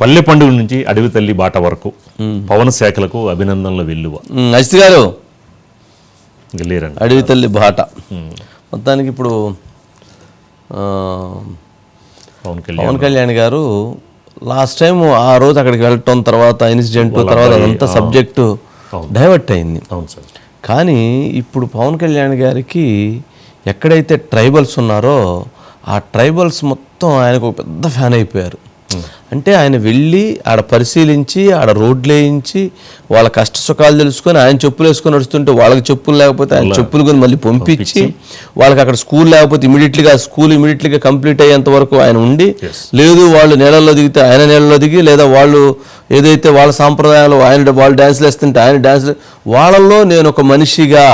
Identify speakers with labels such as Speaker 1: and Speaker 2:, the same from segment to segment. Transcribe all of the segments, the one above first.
Speaker 1: పల్లె పండుగ నుంచి అడవి తల్లి బాట వరకు పవన్ శాఖలకు అభినందనలు వెల్లువ.
Speaker 2: ఉమ్, అజిత్ గారు అడవి తల్లి బాట. మొత్తానికి ఇప్పుడు
Speaker 1: పవన్ కళ్యాణ్
Speaker 2: పవన్ కళ్యాణ్ గారు లాస్ట్ టైం ఆ రోజు అక్కడికి వెళ్ళటం తర్వాత ఇన్సిడెంట్ తర్వాత అదంతా సబ్జెక్టు డైవర్ట్ అయింది.
Speaker 1: అవును సార్.
Speaker 2: కానీ ఇప్పుడు పవన్ కళ్యాణ్ గారికి ఎక్కడైతే ట్రైబల్స్ ఉన్నారో ఆ ట్రైబల్స్ మొత్తం ఆయనకు ఒక పెద్ద ఫ్యాన్ అయిపోయారు. అంటే ఆయన వెళ్ళి ఆడ పరిశీలించి ఆడ రోడ్లు వేయించి వాళ్ళ కష్ట సుఖాలు తెలుసుకొని ఆయన చెప్పులు వేసుకొని నడుస్తుంటే వాళ్ళకి చెప్పులు లేకపోతే ఆయన చెప్పులు కొని మళ్ళీ పంపించి వాళ్ళకి అక్కడ స్కూల్ లేకపోతే ఇమీడియట్లీగా స్కూల్ ఇమీడియట్లీగా కంప్లీట్ అయ్యేంత వరకు ఆయన ఉండి లేదు వాళ్ళు నీళ్ళల్లో దిగితే ఆయన నీళ్ళలో దిగి లేదా వాళ్ళు ఏదైతే వాళ్ళ సాంప్రదాయాలు ఆయన వాళ్ళు డ్యాన్స్లు వేస్తుంటే ఆయన డ్యాన్స్ వాళ్ళల్లో నేను ఒక మనిషిగా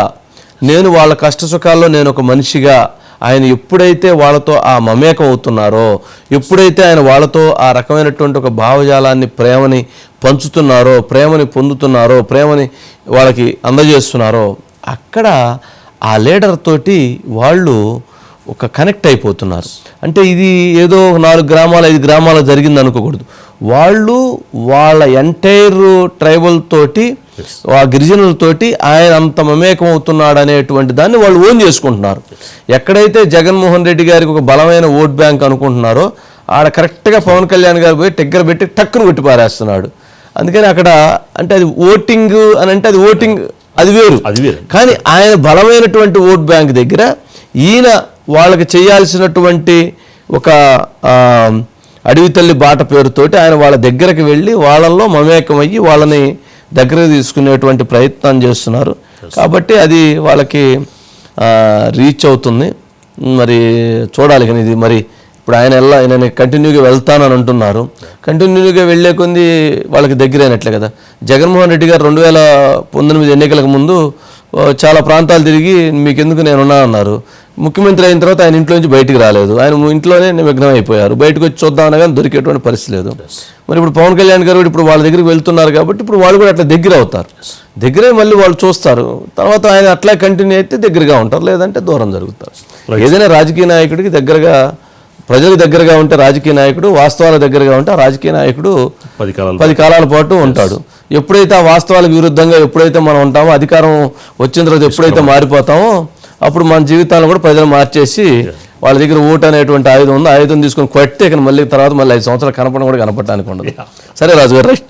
Speaker 2: నేను వాళ్ళ కష్ట సుఖాల్లో నేను ఒక మనిషిగా ఆయన ఎప్పుడైతే వాళ్ళతో ఆ మమేకం అవుతున్నారో ఎప్పుడైతే ఆయన వాళ్ళతో ఆ రకమైనటువంటి ఒక భావజాలాన్ని ప్రేమని పంచుతున్నారో ప్రేమని పొందుతున్నారో ప్రేమని వాళ్ళకి అందజేస్తున్నారో అక్కడ ఆ లీడర్ తోటి వాళ్ళు ఒక కనెక్ట్ అయిపోతున్నారు. అంటే ఇది ఏదో ఒక నాలుగు గ్రామాలు ఐదు గ్రామాలు జరిగింది అనుకోకూడదు వాళ్ళు వాళ్ళ ఎంటైర్ ట్రైబల్ తోటి ఆ గిరిజనులతోటి ఆయన అంత మమేకం అవుతున్నాడు అనేటువంటి దాన్ని వాళ్ళు ఓన్ చేసుకుంటున్నారు. ఎక్కడైతే జగన్మోహన్ రెడ్డి గారికి ఒక బలమైన ఓట్ బ్యాంక్ అనుకుంటున్నారో ఆడ కరెక్ట్గా పవన్ కళ్యాణ్ గారు పోయి టెగ్గర పెట్టి టక్కును కొట్టి పారేస్తున్నాడు. అందుకని అక్కడ అంటే అది ఓటింగ్ అని అంటే అది ఓటింగ్ అది వేరు.
Speaker 1: అది వేరు.
Speaker 2: కానీ ఆయన బలమైనటువంటి ఓట్ బ్యాంక్ దగ్గర ఈయన వాళ్ళకి చేయాల్సినటువంటి ఒక అడవి తల్లి బాట పేరుతోటి ఆయన వాళ్ళ దగ్గరకు వెళ్ళి వాళ్ళల్లో మమేకం అయ్యి వాళ్ళని దగ్గర తీసుకునేటువంటి ప్రయత్నం చేస్తున్నారు. కాబట్టి అది వాళ్ళకి రీచ్ అవుతుంది. మరి చూడాలి కానీ ఇది మరి ఇప్పుడు ఆయన ఎలా నేను కంటిన్యూగా వెళ్తానని అంటున్నారు. కంటిన్యూగా వెళ్ళే కొంది వాళ్ళకి దగ్గరైనట్లే కదా. జగన్మోహన్ రెడ్డి గారు రెండు వేల పంతొమ్మిది ఎన్నికలకు ముందు చాలా ప్రాంతాలు తిరిగి మీకెందుకు నేను ఉన్నా అన్నారు. ముఖ్యమంత్రి అయిన తర్వాత ఆయన ఇంట్లోంచి బయటికి రాలేదు. ఆయన ఇంట్లోనే నిమగ్నం అయిపోయారు బయటకు వచ్చి చూద్దామన్నా కానీ దొరికేటువంటి పరిస్థితి లేదు. మరి ఇప్పుడు పవన్ కళ్యాణ్ గారు ఇప్పుడు వాళ్ళ దగ్గరికి వెళ్తున్నారు కాబట్టి ఇప్పుడు వాళ్ళు కూడా అట్లా దగ్గర అవుతారు. దగ్గరే మళ్ళీ వాళ్ళు చూస్తారు. తర్వాత ఆయన అట్లా కంటిన్యూ అయితే దగ్గరగా ఉంటారు. లేదంటే దూరం జరుగుతారు. ఏదైనా రాజకీయ నాయకుడికి దగ్గరగా ప్రజలకు దగ్గరగా ఉంటే రాజకీయ నాయకుడు వాస్తవాల దగ్గరగా ఉంటే రాజకీయ నాయకుడు
Speaker 1: పది కాలాలు
Speaker 2: పది కాలాల పాటు ఉంటాడు. ఎప్పుడైతే ఆ వాస్తవాలకు విరుద్ధంగా ఎప్పుడైతే మనం ఉంటామో అధికారం వచ్చిన తర్వాత ఎప్పుడైతే మారిపోతామో అప్పుడు మన జీవితాలను కూడా ప్రజలు మార్చేసి వాళ్ళ దగ్గర ఓటు అనేటువంటి ఆయుధం ఉంది ఆయుధం తీసుకొని కొట్టే మళ్ళీ తర్వాత మళ్ళీ ఐదు సంవత్సరాలు కనపడడం కూడా కనపడటానికి ఉండదు. సరే రాజు గారు రైట్